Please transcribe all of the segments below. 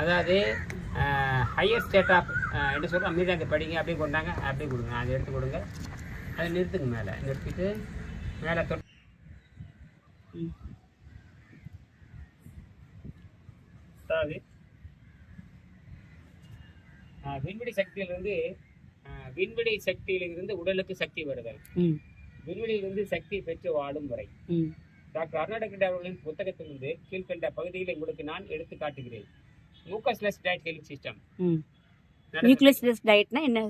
அதாவது higher state of என்ன சொல்கிறோம் மீதாங்க படிங்க அப்படியே கொண்டாங்க அப்படியே கொடுங்க. அதை எடுத்து கொடுங்க. அதை நிறுத்துங்க மேலே. நிறுத்திட்டு மேலே தொட்டு அதாவது விண்வெளி சக்தியிலிருந்து விண்வெளி சக்தியிலிருந்து உடலுக்கு சக்தி வருதல். விண்வெளியிலிருந்து சக்தி பெற்று வாழும் வரை. ம். டாக்டர் அருணாடகிரி அவர்களின் புத்தகத்திலிருந்து கீழ்கண்ட பகுதிகளை உங்களுக்கு நான் எடுத்து காட்டுகிறேன். மூக்கஸ்லெஸ் டயட் ஹெல்த் சிஸ்டம் ம். நியூக்ளியஸ் டயட்னா என்ன?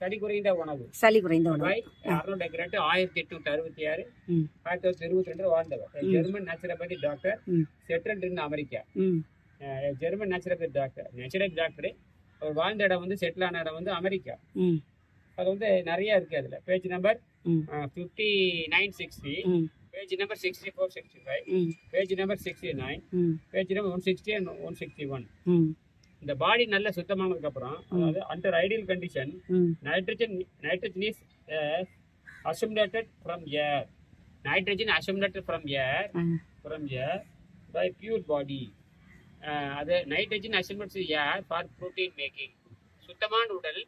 சரி குறைந்த உணவு. சளி குறைந்த உணவு. பாய் அருணாடகிரட் ஆயிரத்தி எட்நூத்தி அறுபத்தி ஆறு. ம். ஆயிரத்தி தொள்ளாயிரத்தி இருபத்தி ரெண்டு வாழ்ந்தவர். German naturopathy doctor settled in America German naturopathy doctor natural doctor அவர் வாழ்ந்த இடம் வந்து செட்டில் ஆன இடம் வந்து அமெரிக்கா ம். அது வந்து நிறைய இருக்கு அதுல. பேஜ் நம்பர் ம். Fifty nine sixty page number sixty four sixty five ம் பேஜ் நம்பர் சிக்ஸ்டி நைன் ம் page number one sixty one sixty one ம் இந்த பாடி நல்ல சுத்தமானதுக்கு அப்புறம் அதாவது அண்டர் ஐடியல் கண்டிஷன் ம் nitrogen nitrogen is uh, assimilated from air. Nitrogen assimilated from air ah from air by pure body. Uh, அது nitrogen assimilates air for protein making சுத்தமான உடல்.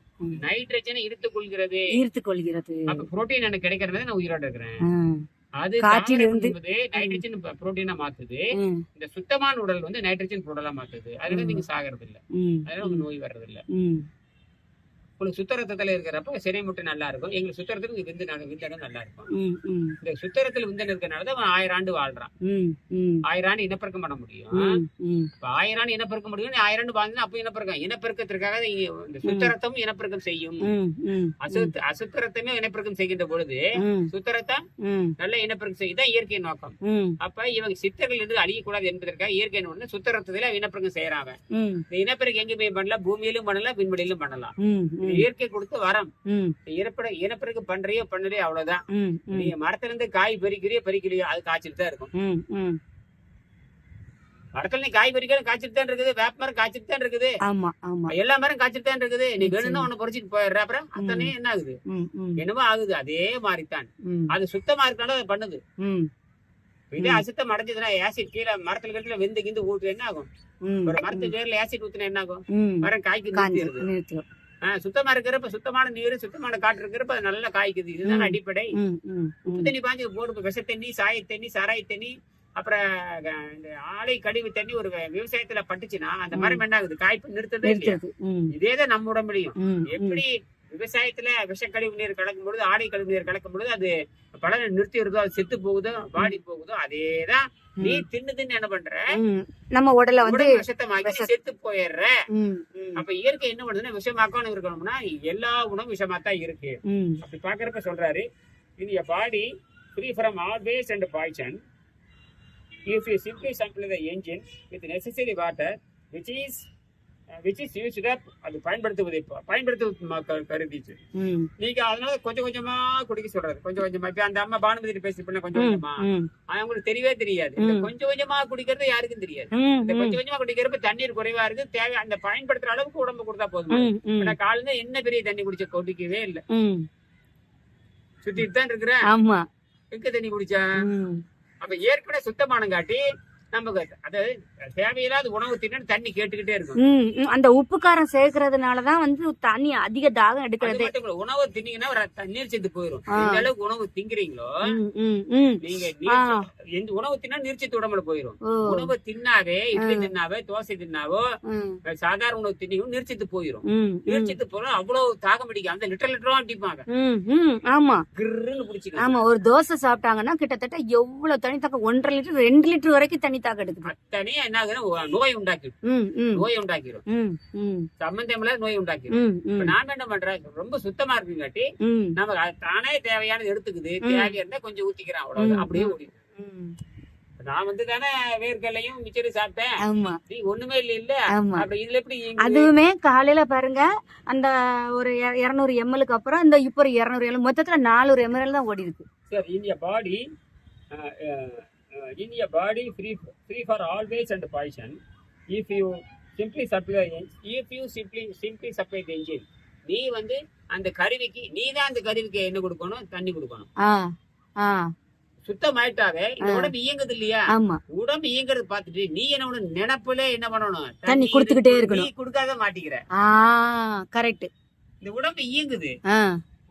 நைட்ரஜனை இருத்துக் கொள்கிறது. ஈர்த்து கொள்கிறது. அப்ப புரோட்டீன் எனக்கு கிடைக்கிறது நான் உயிரோட இருக்கிறேன். அது காற்றிலிருந்து. நைட்ரஜன் புரோட்டீனா மாத்துது. இந்த சுத்தமான உடல் வந்து நைட்ரஜன் புரோட்டலா மாத்துது. அதனால நீங்க சாகிறது இல்ல அதனால நோய் வர்றது இல்ல உங்களுக்கு சுத்தரத்தத்துல இருக்கிறப்ப சினை முட்டை நல்லா இருக்கும் எங்களுக்கு சுத்தரத்துக்கு விந்து விந்தகம் நல்லா இருக்கும் இந்த சுத்தரத்துல விந்தன் இருக்கனால தான் அவன் ஆயிரம் ஆண்டு வாழ்றான். ஆயிரம் ஆண்டு இனப்பெருக்கம் பண்ண முடியும். ஆயிரம் ஆண்டு இனப்பெருக்க முடியும் ஆயிரம் ஆண்டு வாழ்ந்தா அப்ப இனப்பெருக்கம். இனப்பெருக்கத்திற்காக இந்த சுத்தரத்தம் இனப்பெருக்கம் செய்யும். அசுத்த அசுத்தரத்தமே இனப்பெருக்கம் செய்கின்ற பொழுது சுத்தரத்தம் நல்ல இனப்பெருக்கம் செய்யுதான் இயற்கை நோக்கம். அப்ப இவங்க சித்தர்கள் இருந்து அழியக்கூடாது என்பதற்காக இயற்கை ஒண்ணு சுத்தரத்துல இனப்பெருக்கம் ம். இந்த இனப்பெருக்கம் எங்கேயுமே பண்ணலாம் பூமியிலும் பண்ணலாம் விண்வெளியிலும் பண்ணலாம். இயற்கை கொடுத்த வரம். ம். இனப்பெரு இனப்பெருக்கம் பண்றியோ பண்ணலையோ அவ்வளவுதான். நீங்க மரத்துல இருந்து காய் பறிக்கிறியோ பறிக்கலையோ அது காய்ச்சிட்டு தான் இருக்கும். மரத்துல நீ காய் பறிக்கிற காய்ச்சிட்டு தான் இருக்குது. வேப்ப மரம் காய்ச்சிட்டு தான் இருக்குது. ஆமா ஆமா. எல்லா மரம் காய்ச்சிட்டு தான் இருக்குது. நீ. வேணும்னா ஒண்ணு பறிச்சுட்டு போயிடுற. அப்புறம் அத்தனை என்ன ஆகுது? என்னமோ ஆகுது. அதே மாதிரி தான் ம். அது சுத்தமா இருக்கனால அது பண்ணுது. இதே அசுத்தம் அடைஞ்சதுன்னா ஆசிட் கீழே மரத்துல கீழே வெந்து கிந்து ஊத்து என்ன ஆகும்? ஒரு மரத்து வேர்ல ஆசிட் ஊத்துனா என்ன ஆகும்? மரம் காய்க்கு நிறுத்திடுது. சுத்தமா இருக்கிறப்ப சுத்தமான நீர் சுத்தமான காற்று இருக்கிறப்ப அது நல்லா காய்க்குது. இதுதான். அடிப்படை. உப்பு தண்ணி பாஞ்சு போடு விஷ தண்ணி சாய தண்ணி சாராய தண்ணி அப்புறம் இந்த ஆலை கழிவு தண்ணி ஒரு விவசாயத்துல பட்டுச்சுன்னா அந்த மரம் என்ன ஆகுது? காய்ப்பு நிறுத்ததே இதேதான் நம்ம உடம்புலையும். எப்படி விவசாயத்துல விஷ கழிவு நீர் கலக்கும் பொழுது ஆடை கழிவு நீர் கலக்கும் பொழுது அது பலனை நிறுத்திடுதோ அது செத்து போகுதோ வாடி போகுதோ அதேதான் நீ தின்னு தின்னு என்ன பண்ற. நம்ம உடல வந்து விஷத்தமாக்கி விஷ- செத்து போயிடுற. அப்ப இயற்கை என்ன பண்ணுதுன்னா விஷமாக்கணும் இருக்கணும்னா எல்லா உணவும் விஷமா தான் இருக்கு அப்படி பாக்குறப்ப சொல்றாரு in your body free from all waste and poison. If you simply supply the engine with necessary water which used up அது பயன்படுத்துவதை ப- பயன்படுத்துவது ம- க- கருதிச்சு. நீங்க அதனால கொஞ்சம் கொஞ்சமா குடிக்க சொல்றாரு கொஞ்சம் கொஞ்சமா. இப்ப அந்த அம்மா பானுமதி பேசி பண்ண கொஞ்சம் கொஞ்சமா. அவங்களுக்கு தெரியவே தெரியாது. கொஞ்சம் கொஞ்சமா குடிக்கிறது யாருக்கும் தெரியாது. இந்த கொஞ்சம் கொஞ்சமா குடிக்கிறப்ப தண்ணீர் குறைவா இருக்கு. தேவை அந்த பயன்படுத்துற அளவுக்கு உடம்பு கொடுத்தா போதும்? நான் காலையில என்ன பெரிய தண்ணி குடிச்ச குடிக்கவே இல்ல. சுத்திட்டு தான் இருக்கிறேன். ஆமா. எங்க தண்ணி குடிச்சேன் ம். அப்ப ஏற்கனவே சுத்தமானங்காட்டி நமக்கு அதாவது தேவையில்லாத உணவு தின்னு தண்ணி கேட்டுக்கிட்டே இருக்கும். அந்த உப்பு காரம் சேர்க்கறதுனாலதான் வந்து தண்ணி அதிக தாகம் அது எடுக்கிறதே. உணவு தின்னீங்கன்னா தண்ணீர் போயிடும் அளவுக்கு உணவு திங்கிறீங்களோ. நீங்க எந்த உணவு தின்னா நீர்ச்சத்து உடம்புல போயிடும் உணவு தின்னாவே இட்லி தின்னாவே தோசை தின்னாவோ சாதாரண உணவு தின்னீங்க நீர்ச்சத்து போயிடும். நீர்ச்சத்து போறோம் அவ்வளவு தாகம் அடிக்கும் அந்த லிட்டர் லிட்டரும் அடிப்பாங்க. ஆமா. கிருன்னு ஆமா ஒரு தோசை சாப்பிட்டாங்கன்னா கிட்டத்தட்ட எவ்வளவு தண்ணி தாக்கம் ஒன்றரை லிட்டர் ரெண்டு லிட்டர் வரைக்கும் தண்ணி தாக்கம் எடுக்குது அத்தனையும் என்ன ஆகுதுன்னா நோய் உண்டாக்கிடும் நோய் உண்டாக்கிடும் சம்பந்தமில்ல நோய் உண்டாக்கிடும் இப்ப நாம என்ன பண்றோம் ரொம்ப சுத்தமா இருக்குங்காட்டி நமக்கு தானே தேவையானது எடுத்துக்குது. தேவையா இருந்தா கொஞ்சம் ஊத்திக்கிறேன் அவ்வளவு அப்படியே ஓடி ம். நான் வந்து தானே வேர்க்கல்லையும் மிச்சரி சாப்பிட்டேன். ஆமா. நீ ஒண்ணுமே இல்ல இல்ல. அப்ப இதுல எப்படி அதுவுமே காலையில பாருங்க அந்த ஒரு இர- இருநூறு எம்எல்க்கு அப்புறம் இந்த இப்போ இருநூறு எம்எல் மொத்தத்துல நானூறு எம்எல் தான் ஓடி இருக்கு சரி in your uh, in your body free free for always and poison. If you supply if you simply simply supply the engine நீ வந்து அந்த கருவிக்கு நீ தான் அந்த கருவிக்கு என்ன கொடுக்கணும்? தண்ணி கொடுக்கணும். ஆ ஆ. சுத்தமாயிட்டாவே இந்த உடம்பு இயங்குது இல்லையா? உடம்பு இயங்குறது பார்த்துட்டு நீ என்ன நினைப்புல என்ன பண்ணணும்? தண்ணி கொடுத்துக்கிட்டே இருக்கணும். நீ கொடுக்காத மாட்டிக்கிற. கரெக்ட் இந்த உடம்பு இயங்குது.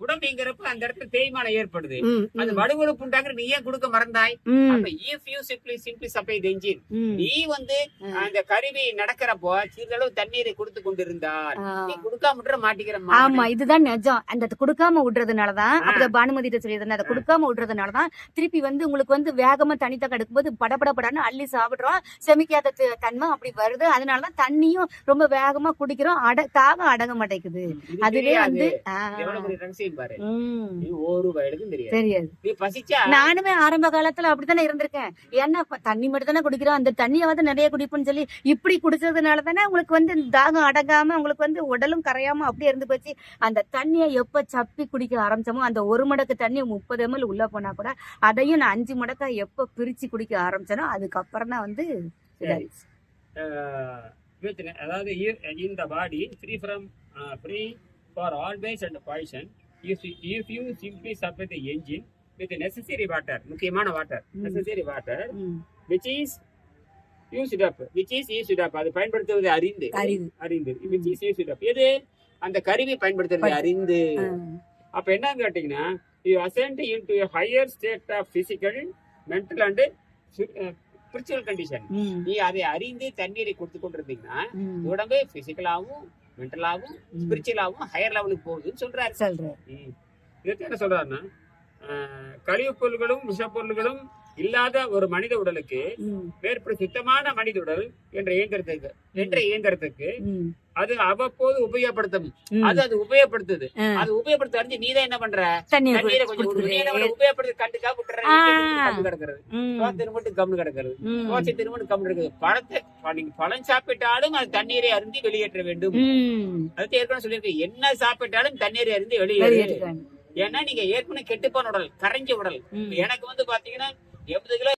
உடம்பு இயங்குறப்ப அந்த இடத்துல தேய்மானம் ஏற்படுது. அது வலுவழுப்பு உண்டாக்குற நீ ஏன் கொடுக்க மறந்தாய்? அப்ப if you simply simply supply the engine நீ வந்து. அந்த கருவி நடக்கிறப்போ சிறிதளவு தண்ணீரை கொடுத்து கொண்டிருந்தார் நீ கொடுக்காம விட்டுற மாட்டிக்கிற ஆமா இதுதான் நிஜம். அந்த கொடுக்காம விடுறதுனாலதான் அப்ப பானுமதி சொல்லியிருந்தேன். அதை கொடுக்காம விடுறதுனாலதான் திருப்பி வந்து உங்களுக்கு வந்து வேகமா தண்ணி தக்க எடுக்கும்போது படபட படன்னு அள்ளி சாப்பிடுறோம். செமிக்காத தன்மை அப்படி வருது. அதனாலதான் தண்ணியும் ரொம்ப வேகமா குடிக்கிறோம். அட தாகம் அடங்க மாட்டேங்குது. அதுவே. வந்து பாரு. நீ ஒரு வயலுக்கும் தெரியாது. தெரியாது. நீ பசிச்சா? நானுமே ஆரம்ப காலத்துல அப்படித்தானே இருந்திருக்கேன். ஏன்னா தண்ணி மட்டும் தானே குடிக்கிறோம். அந்த தண்ணியை வந்து நிறைய குடிப்போம்னு சொல்லி இப்படி குடிச்சதுனால தானே உங்களுக்கு வந்து இந்த தாகம் அடங்காம உங்களுக்கு வந்து உடலும் கரையாம அப்படியே இருந்து போச்சு. அந்த தண்ணியை எப்ப சப்பி குடிக்க ஆரம்பிச்சோமோ அந்த ஒரு மடக்கு தண்ணி முப்பது எம்எல் உள்ள போனா கூட அதையும் நான் அஞ்சு மடக்கா எப்ப பிரிச்சு குடிக்க ஆரம்பிச்சேனோ அதுக்கப்புறம் தான் வந்து அதாவது in the body free from free for always and poison if you simply supply the engine with necessary water முக்கியமான வாட்டர் ம். Necessary water which is used up which is used up அது பயன்படுத்துவது அறிந்து அறிந்து விச் இஸ் யூஸ்ட் அப் எது? அந்த கருவி பயன்படுத்துறது பய- அறிந்து. அப்ப என்னன்னு கேட்டீங்கன்னா you ascend into higher state of physical mental and spiritual condition நீ அதை அறிந்து தண்ணீரை கொடுத்து கொண்டிருந்தீங்கன்னா உடம்பு பிசிக்கலாவும் மென்டலாவும் ம். ஸ்பிரிச்சுவலாவும் ஹையர் லெவலுக்கு போகுதுன்னு சொல்றாரு. சொல்றேன் ம். இதுக்கு என்ன சொல்றாருன்னா கழிவுப் பொருள்களும் விஷப்பொருள்களும் இல்லாத ஒரு மனித உடலுக்கு மேற்பட சுத்தமான மனித உடல் என்ற இயந்திரத்துக்கு என்ற இயந்திரத்துக்கு அது அவ்வப்போது உபயோகப்படுத்தும். அது அது உபயோகப்படுத்துது. அது உபயோகப்படுத்த அறிஞ்சு நீ தான் என்ன பண்ற? தண்ணீரை கொஞ்சம். உபயோகப்படுத்தி கண்டுக்கா கிடக்கிறது. திரும்பிட்டு கம்மு கிடக்கிறது. தோசை திரும்பிட்டு கம்மு கிடக்குது பழத்தை நீங்க பழம் சாப்பிட்டாலும் அது தண்ணீரை அருந்தி வெளியேற்ற வேண்டும். அது ஏற்கனவே சொல்லியிருக்கேன் என்ன சாப்பிட்டாலும் தண்ணீரை அருந்தி வெளியேறு. வெளியேற்றிட்டாங்க. ஏன்னா நீங்க ஏற்கனவே கெட்டுப்போன உடல் கரைஞ்ச உடல். எனக்கு வந்து பாத்தீங்கன்னா எண்பது கிலோ